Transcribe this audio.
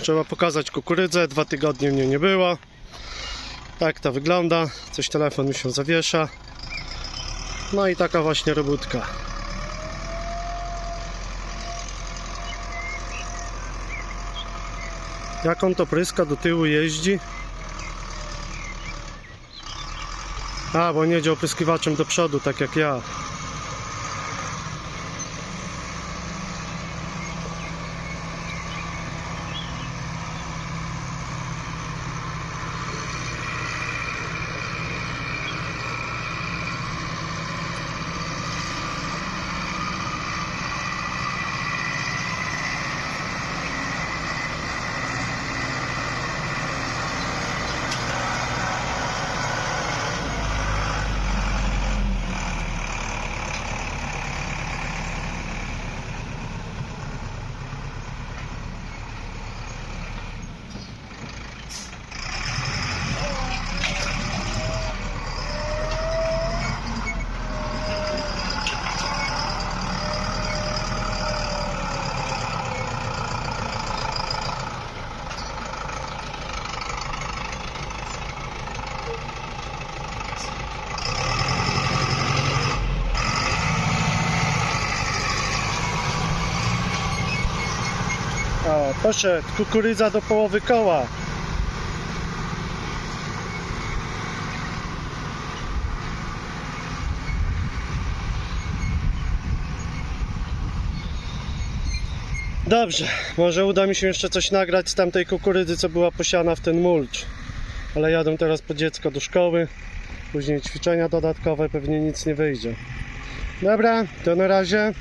Trzeba pokazać kukurydzę. Dwa tygodnie mnie nie było. Tak to wygląda. Coś telefon mi się zawiesza. No i taka właśnie robótka. Jak on to pryska do tyłu jeździ? A, bo nie jedzie opryskiwaczem do przodu, tak jak ja. O, poszedł kukurydza do połowy koła. Dobrze, może uda mi się jeszcze coś nagrać z tamtej kukurydzy, co była posiana w ten mulcz. Ale jadę teraz po dziecko do szkoły. Później ćwiczenia dodatkowe, pewnie nic nie wyjdzie. Dobra, to na razie.